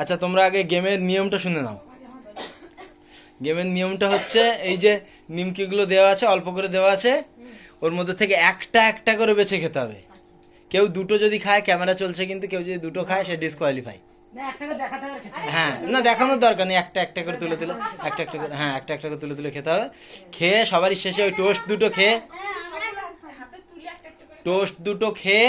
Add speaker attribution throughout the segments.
Speaker 1: আচ্ছা তোমরা আগে গেমের নিয়মটা শুনে নাও। গেমের নিয়মটা হচ্ছে এই যে নিমকিগুলো দেওয়া আছে অল্প করে দেওয়া আছে ওর মধ্যে থেকে একটা একটা করে বেছে খেতে হবে। কেউ দুটো যদি খায় ক্যামেরা চলছে কিন্তু কেউ যদি দুটো খায় সে ডিসকোয়ালিফাই। হ্যাঁ না দেখানোর দরকার নেই একটা একটা করে তুলে তুলে একটা একটা করে হ্যাঁ একটা একটা করে তুলে তুলে খেতে হবে। খেয়ে সবারই শেষে ওই টোস্ট দুটো খেয়ে টোস্ট দুটো খেয়ে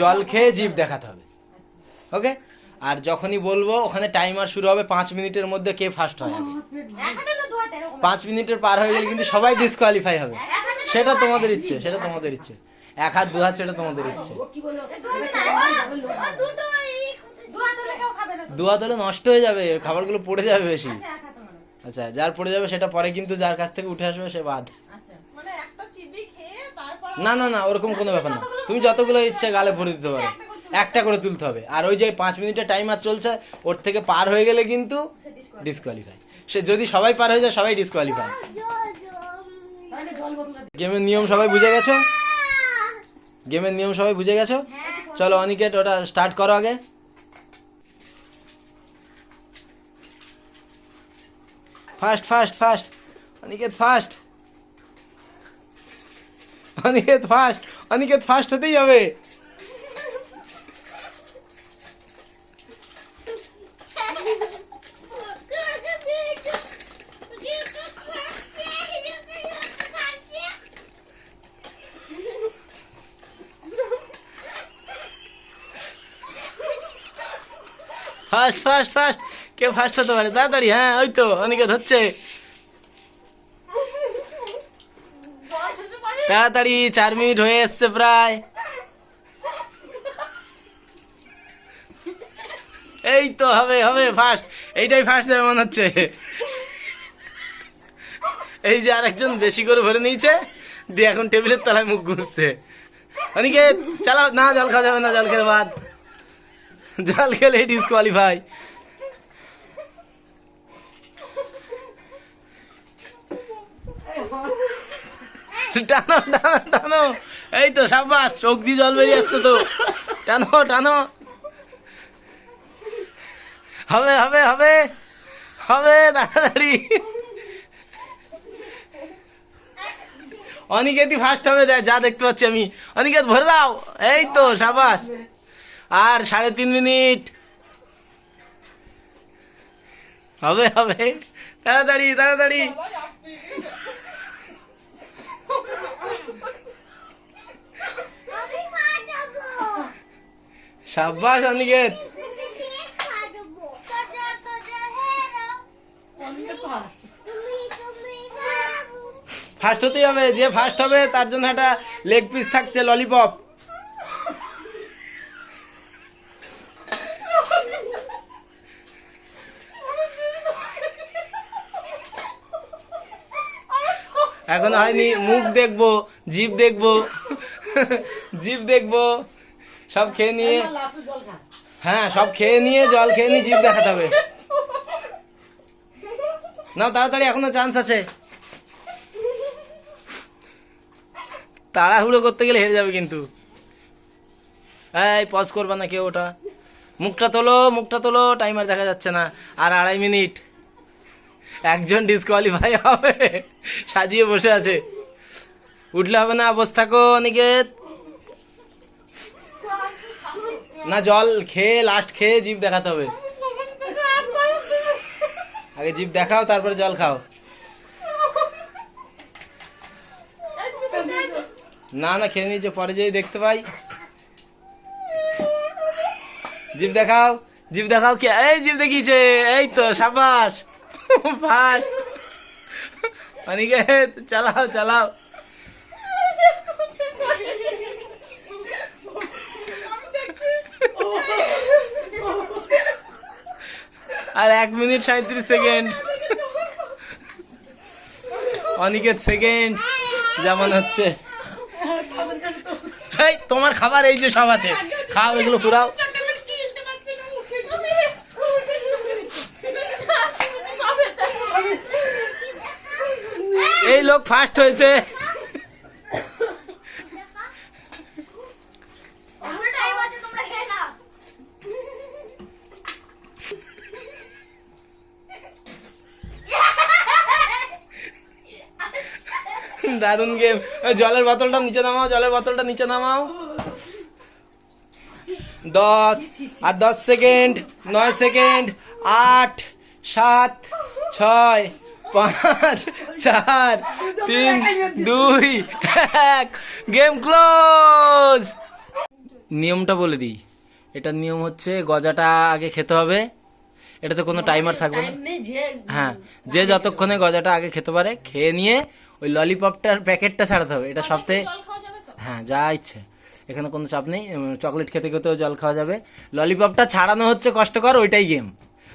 Speaker 1: জল খেয়ে জিভ দেখাতে হবে। ওকে আর যখনই বলব, ওখানে টাইমার শুরু হবে, পাঁচ মিনিটের মধ্যে কে ফার্স্ট হয় আগে। পাঁচ মিনিটের পার হয়ে গেলে কিন্তু সবাই ডিসকোয়ালিফাই হবে। সেটা তোমাদের ইচ্ছে, সেটা তোমাদের ইচ্ছে। এক হাত, দু হাত, সেটা তোমাদের ইচ্ছে। দু হাত হলে নষ্ট হয়ে যাবে, খাবারগুলো পড়ে যাবে বেশি। আচ্ছা যার পড়ে যাবে সেটা পরে কিন্তু যার কাছ থেকে উঠে আসবে, সে বাদ। না না না, ওরকম কোনো ব্যাপার না। তুমি যতগুলো ইচ্ছে গালে ভরে দিতে পারো। একটা করে তুলতে হবে। আর ওই যে পাঁচ মিনিটের টাইমার চলছে ওর থেকে পার হয়ে গেলে কিন্তু ডিসকোয়ালিফাই সে যদি সবাই পার হয়ে যায় সবাই ডিসকোয়ালিফাই গেমের নিয়ম সবাই বুঝে গেছো? গেমের নিয়ম সবাই বুঝে গেছো? চলো অনিকেট ওটা স্টার্ট করো আগে। First first first Aniket first Aniket first Aniket first হতেই হবে। ফাস্ট ফাস্ট ফাস্ট কে ফাস্ট হতে পারে। তাড়াতাড়ি হ্যাঁ ওই তো, অনিকেত হচ্ছে। তাড়াতাড়ি, চার মিনিট হয়ে এসছে প্রায়। এই তো, হবে হবে ফার্স্ট এইটাই ফার্স্ট যাবে মনে হচ্ছে। এই যে আরেকজন বেশি করে ভরে নিয়েছে, দিয়ে এখন টেবিলের তলায় মুখ ঘুরছে অনিকে চালাও, না, জল খাওয়া যাবে না, জল খেয়ে বাদ। জল খেলে ডিসকোয়ালিফাই টানো টানো টানো। এই তো সাবাস চোখ দিয়ে জল বেরিয়ে আসছে তো। টানো টানো। হবে হবে হবে। হবে, তাড়াতাড়ি। অনিকেতই ফার্স্ট হবে, যা- দেখতে পাচ্ছি আমি। অনিকেত, ভরে দাও। এই তো সাবাস আর সাড়ে তিন মিনিট। হবে হবে। তাড়াতাড়ি তাড়াতাড়ি। সাবাস অনিকেত। ফার্স্ট হতেই হবে, যে ফার্স্ট হবে, তার জন্য একটা লেগ পিস থাকছে ললিপপ এখন হয়নি মুখ দেখব জিভ দেখব জিভ দেখব সব খেয়ে নিয়ে। হ্যাঁ সব খেয়ে নিয়ে জল খেয়ে নিয়ে জিভ দেখাতে হবে। না তাড়াতাড়ি এখনও চান্স আছে। তাড়াহুড়ো করতে গেলে হেরে যাবে কিন্তু। এই পজ করবা না কেউ ওটা। মুখটা তোলো মুখটা তোলো টাইমার দেখা যাচ্ছে না। আর আড়াই মিনিট একজন ডিসকোয়ালিফাই হবে। সাজিয়ে বসে আছে। উঠলে হবে না, বসে থাকো অনিকেত। না, জল খেয়ে লাস্ট খেয়ে জিভ দেখাতে হবে। আগে জিভ দেখাও, তারপরে জল খাও। না না, খেয়ে নিয়েছে, পরে যেই দেখতে পাই। জিভ দেখাও জিভ দেখাও কে? এই, জিভ দেখিয়েছে। এই তো, সাবাস। ফাস্ট অনিকেত চালাও চালাও। আর এক মিনিট সাঁত্রিশ সেকেন্ড। অনিকেত সেকেন্ড, যেমন হচ্ছে। তোমার খাবার এই যে সব আছে। খাও, এগুলো পুরাও। এই লোক ফার্স্ট হয়েছে। দারুণ গেম জলের বোতলটা নিচে নামাও, জলের বোতলটা নিচে নামাও। দশ, আর দশ সেকেন্ড, নয় সেকেন্ড, আট, সাত, ছয় পাঁচ চার তিন দুই এক গেম ক্লোজ! নিয়মটা বলে দিই। এটার নিয়ম হচ্ছে গজাটা আগে খেতে হবে। এটাতে কোনো টাইমার থাকবে না। হ্যাঁ যে যতক্ষণে গজাটা আগে খেতে পারে খেয়ে নিয়ে ওই ললিপপটার প্যাকেটটা ছাড়াতে হবে। এটা সপ্তাহে হ্যাঁ যা ইচ্ছে। এখানে কোনো চাপ নেই। চকলেট খেতে খেতেও জল খাওয়া যাবে। ললিপপটা ছাড়ানো হচ্ছে কষ্টকর ওইটাই গেম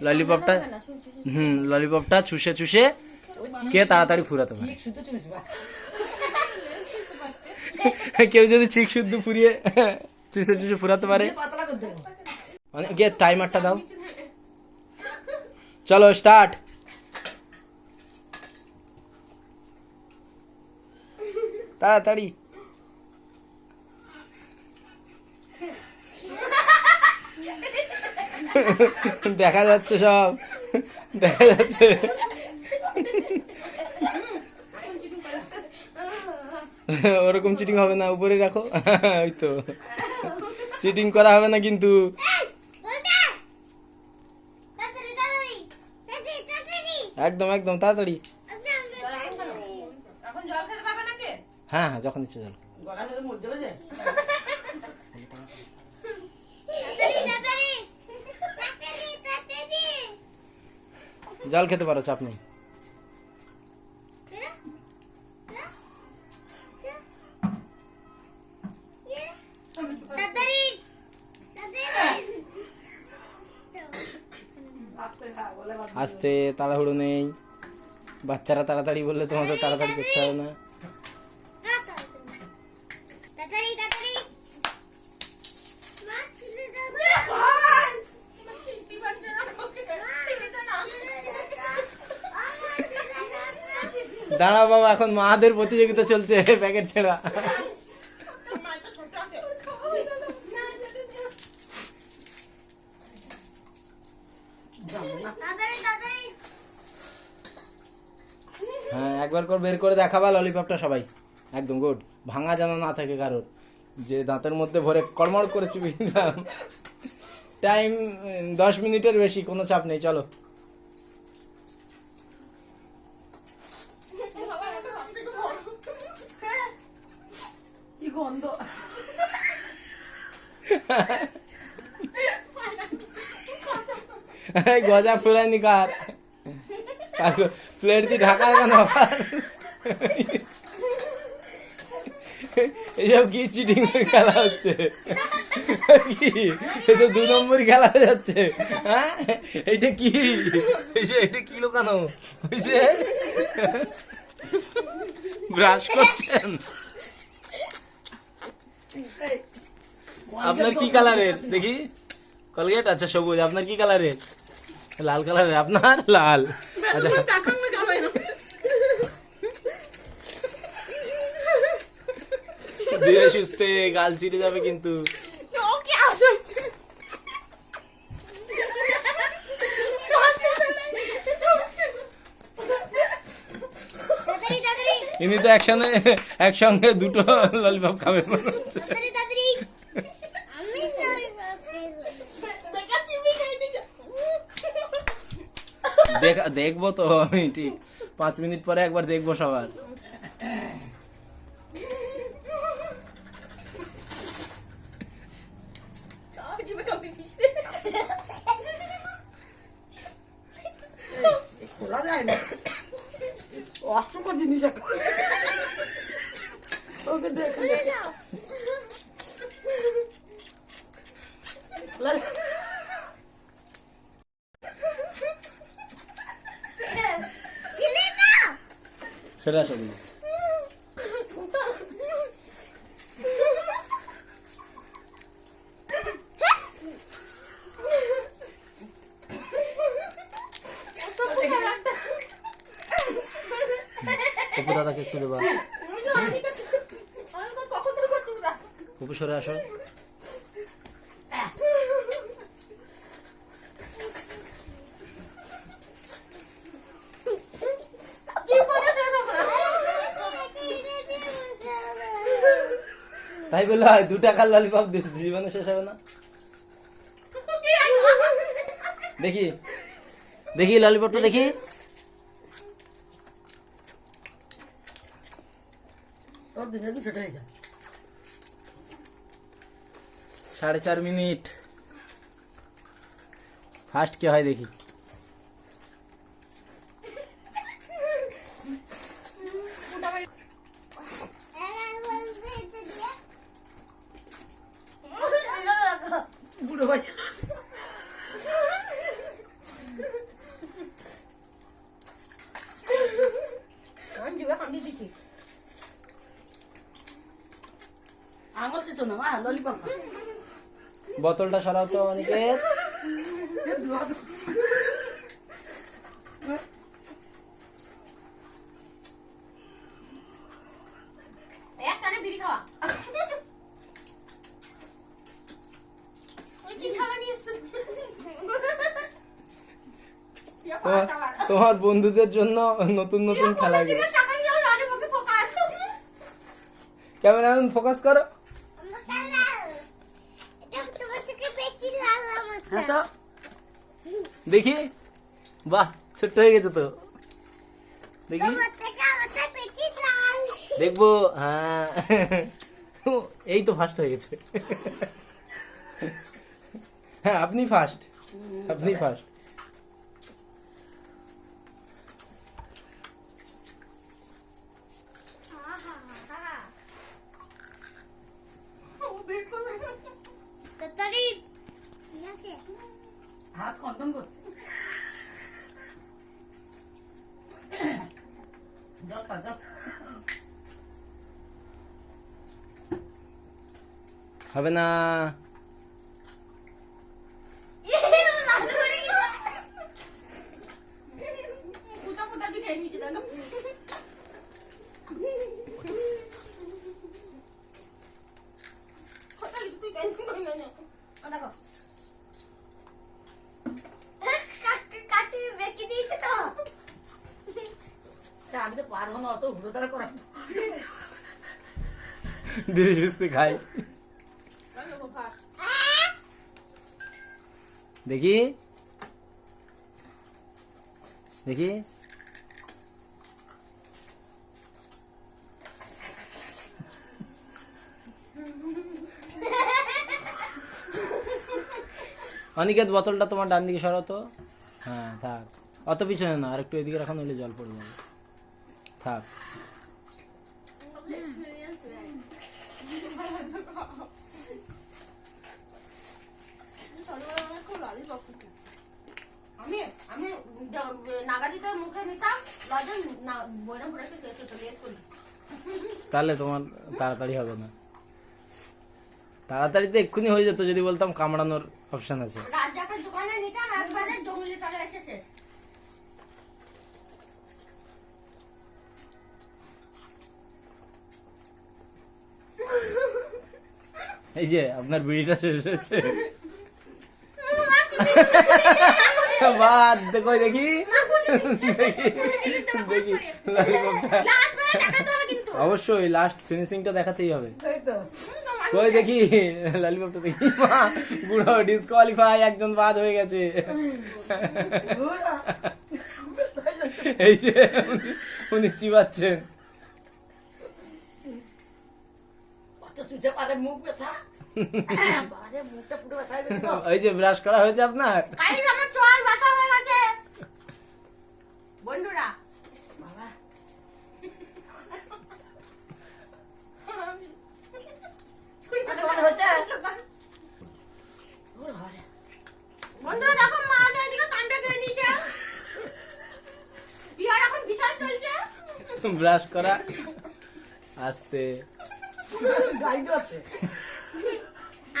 Speaker 1: ললিপপটা হুম ললিপপটা চুষে চুষে কে তাড়াতাড়ি ফুরাতে পারে
Speaker 2: ঠিক শুতে চুষবা
Speaker 1: কেউ যদি চিক শুদ্ধ ফুরিয়ে চুষে চুষে ফুরাতে পারে
Speaker 2: পাতলা করে দেবো
Speaker 1: মানে গিয়ে টাইমারটা দাও চলো স্টার্ট তাড়াতাড়ি দেখা যাচ্ছে সব। দেখা যাচ্ছে। ওরকম চিটিং হবে না উপরে রাখো। ওই তো। চিটিং করা হবে না কিন্তু। একদম একদম তাড়াতাড়ি।
Speaker 3: এখন জল খেতে পাবে নাকি?
Speaker 1: হ্যাঁ হ্যাঁ যখন ইচ্ছে চলো
Speaker 2: গলাটা তো মরে যাবে যে
Speaker 1: জল খেতে পারো চাপ নেই।
Speaker 2: আস্তে
Speaker 1: তাড়াহুড়ো নেই। বাচ্চারা তাড়াতাড়ি বললে তোমাদের তাড়াতাড়ি করতে হবে না। দাঁড়াও বাবা, এখন মাদের প্রতিযোগিতা চলছে প্যাকেট ছেঁড়া। হ্যাঁ একবার করে বের করে দেখাবা ললিপপটা সবাই। একদম গুড ভাঙা যেন না থাকে কারোর। যে দাঁতের মধ্যে ভরে কড়মড় করে টাইম দশ মিনিটের বেশি, কোনো চাপ নেই, চলো। এই গজা ফুরায়নি কার? প্লেট দিয়ে ঢাকা কেন আবার? এসব কি চিটিং খেলা হচ্ছে? কি? এ তো দু নম্বরই খেলা হয়ে যাচ্ছে। হ্যাঁ? এটা কি? এটা কি লোকানো ব্রাশ করছেন? আপনার কি কালারের? দেখি। কলগেট? আচ্ছা সবুজ। আপনার কি কালারের? লাল কালারের। আপনার? লাল। আচ্ছা। ধীরে সুস্থে গাল চিরে যাবে কিন্তু
Speaker 3: ওকে আসছে
Speaker 4: তাড়াতাড়ি
Speaker 1: ইনি তো একসঙ্গে একসঙ্গে দুটো ললিপপ খাবে মনে হচ্ছে। দেখব তো আমি ঠিক। পাঁচ মিনিট পরে একবার দেখব সবার
Speaker 3: চিবি খাবি দিছে
Speaker 2: খোলা যায় না অসংখ্য জিনিস একটা ওকে দেখে খোলা যায়-
Speaker 4: ছিলে দাও
Speaker 1: সবই অপু দাদাকে একটু দেবা। অপু সরে আসো। তাই বলল হয় দু টাকার ললিপপ জীবনে শেষ হবে না। দেখি দেখি ললিপপটা দেখি। সাড়ে চার মিনিট। ফার্স্ট কে হয় দেখি।
Speaker 2: বুড়ো
Speaker 3: কামড়ে দিচ্ছি
Speaker 2: আঙুল চেছো না ললিপপ
Speaker 1: বোতলটা সরাও তো অনেকে তোমার তোমার বন্ধুদের জন্য নতুন নতুন খেলা
Speaker 3: নিয়ে ললিপপে ফোকাস।
Speaker 1: কেমন এখন ফোকাস করো।
Speaker 2: হ্যাঁ
Speaker 1: দেখি। বাহ ছোট্ট হয়ে গেছে তো। দেখি। দেখব হ্যাঁ। এই তো ফার্স্ট হয়ে গেছে। হ্যাঁ আপনি ফার্স্ট আপনি ফার্স্ট
Speaker 4: তো
Speaker 2: তা আমি তো পারব না অত হুড়ো তাড়া করা
Speaker 1: ধীরে খাই।
Speaker 3: দেখি।
Speaker 1: দেখি। অনিকেত, বোতলটা তোমার ডান দিকে সরাও তো। হ্যাঁ থাক। অত পিছনে না আর একটু এদিকে রাখো, নইলে জল পড়ে যাবে। থাক।
Speaker 3: মুখে নিতাম লজেন বইরাম পড়ে শেষ হতো লেট করি
Speaker 1: তাহলে তোমার তাড়াতাড়ি হবে না। তাড়াতাড়ি তো এক্ষুনি হয়ে যেত যদি বলতাম কামড়ানোর অপশন আছে।
Speaker 3: দোকানে নিতাম একবারে লিটারে এসে শেষ।
Speaker 1: এই যে আপনার বিড়িটা শেষ হয়েছে। বাদ দেখো? দেখি দেখি।
Speaker 3: কিন্তু।
Speaker 1: অবশ্যই লাস্ট ফিনিশিংটা দেখাতেই হবে। কই দেখি? ললিপপটা দেখি। মা বুড়ো ডিসকোয়ালিফাই একজন বাদ হয়ে গেছে। এই যে উনি- চিবাচ্ছেন।
Speaker 2: মুখ ব্যথা।
Speaker 1: ওই যে ব্রাশ করা হয়েছে আপনার?
Speaker 3: আমার চল ব্যথা হয়ে গেছে। বন্ধুরা
Speaker 2: বাবা। আচ্ছা, হচ্ছে? ওরে বাবারে।
Speaker 3: বন্ধুরা দেখো মা এদিকে কানটা কেড়ে নিয়েছে। বিয়ার এখন বিশাল চলছে।
Speaker 1: ব্রাশ করা আস্তে।
Speaker 2: গাইড আছে।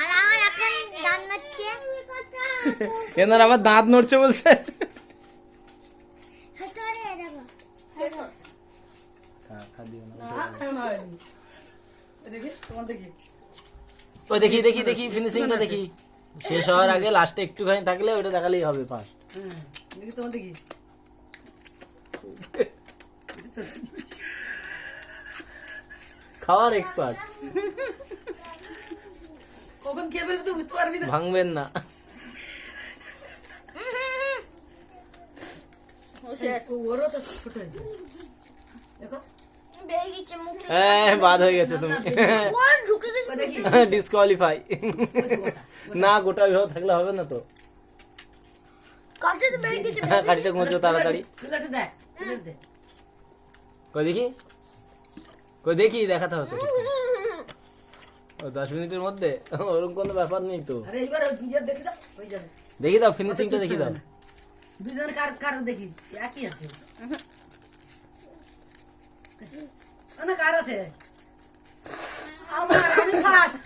Speaker 4: আর আমার এখন গান নাচছে
Speaker 1: এনার আবার দাঁত নড়ছে বলছে। ওই দেখি দেখি দেখি ফিনিশিংটা দেখি। শেষ হওয়ার আগে লাস্টে একটুখানি থাকলে ওটা দেখালেই হবে পাস।
Speaker 2: হ্যাঁ দেখি তোমার দেখি।
Speaker 1: খাওয়ার এক্সপার্ট
Speaker 2: কখন খেয়ে ফেলবি তুই বুঝতে পারবি না।
Speaker 1: ভাঙবেন না।
Speaker 2: ওরও তো ছোট হয়েছে দেখো।
Speaker 1: হ্যাঁ বাদ হয়ে গেছে তুমি। ডিসকোয়ালিফাই। না গোটা বিভাগ থাকলে হবে না তো। হ্যাঁ কাঠিটা তাড়াতাড়ি। কই দেখি? কই দেখি দেখাতে হতো দশ মিনিটের মধ্যে? ওরকম কোনো ব্যাপার নেই তো।
Speaker 2: দেখে দাও হয়ে যাবে।
Speaker 1: দেখি দাও ফিনিশিংটা দেখি দাও।
Speaker 2: দুজন কার কার দেখি? একই আছে। না কার আছে? আমার আমি ফার্স্ট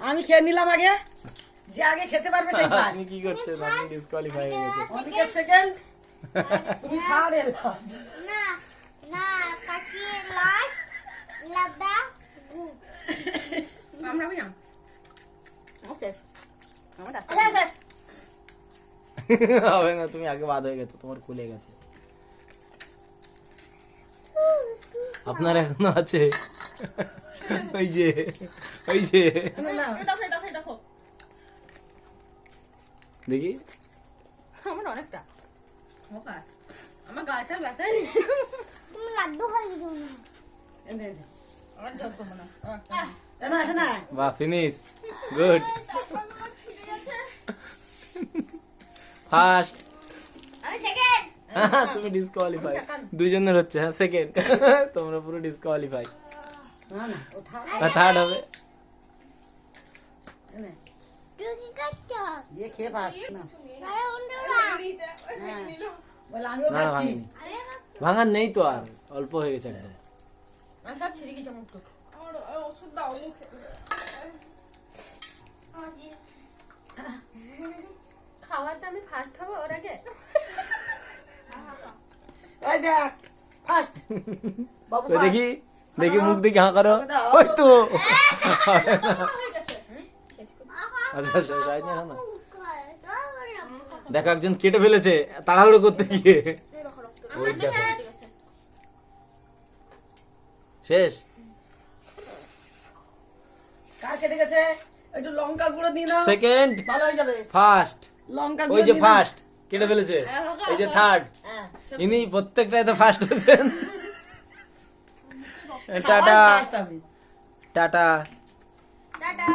Speaker 2: আমি খেয়ে নিলাম আগে। যে আগে খেতে পারবে সেই ফার্স্ট
Speaker 1: আপনি কি করছেন? আপনি ডিসকোয়ালিফাই হয়ে গেছে
Speaker 2: অনেকের সেকেন্ড তুমি থার্ড এলো
Speaker 4: না না কাকিয়ে লাস্ট লাদা গু
Speaker 3: আমরা না।
Speaker 1: হবে না তুমি আগে বাদ হয়ে গেছো তোমার খুলে গেছে আপনার এখনও আছে ওই যে ওই যে
Speaker 3: দেখো দেখো দেখো
Speaker 1: দেখি
Speaker 3: আমার অনেকটা আমার গাছার
Speaker 4: তুমি লাড্ডু খাই দিও না
Speaker 2: এনে, এনে।
Speaker 3: আমার জল করব না
Speaker 2: এ না, এসে না।
Speaker 1: বা ফিনিশ গুড ফার্স্ট তুমি ডিসকোয়ালিফাই দুজনের হচ্ছে হ্যাঁ সেকেন্ড তোমরা পুরো ডিসকোয়ালিফাই
Speaker 2: থার্ড।
Speaker 1: হবে ভাঙার নেই তো আর অল্প হয়ে গেছে একদম
Speaker 3: সব ছিঁড়ে গেছে মুখ টুক
Speaker 4: আজি
Speaker 3: খাওয়াতে আমি ফার্স্ট হব ওর আগে
Speaker 2: এই দেখ ফার্স্ট বাবু
Speaker 1: দেখি দেখি মুখ দেখি হাঁ করো
Speaker 2: দাও।
Speaker 1: ওই তো
Speaker 3: হয়ে।
Speaker 1: আচ্ছা দেখো একজন কেটে ফেলেছে তাড়াহুড়ো করতে গিয়ে ওই দেখো শেষ।
Speaker 2: কার কেটে গেছে একটু লঙ্কা গুঁড়ো দিন না
Speaker 1: সেকেন্ড
Speaker 2: ভালো হয়ে যাবে।
Speaker 1: ফার্স্ট
Speaker 2: লঙ্কা
Speaker 1: ওই যে ফার্স্ট কেটে ফেলেছে। এই যে থার্ড
Speaker 3: হ্যাঁ
Speaker 1: ইনি প্রত্যেকটাই তো ফার্স্ট হয়েছেন। টাটা। টাটা।
Speaker 4: টাটা।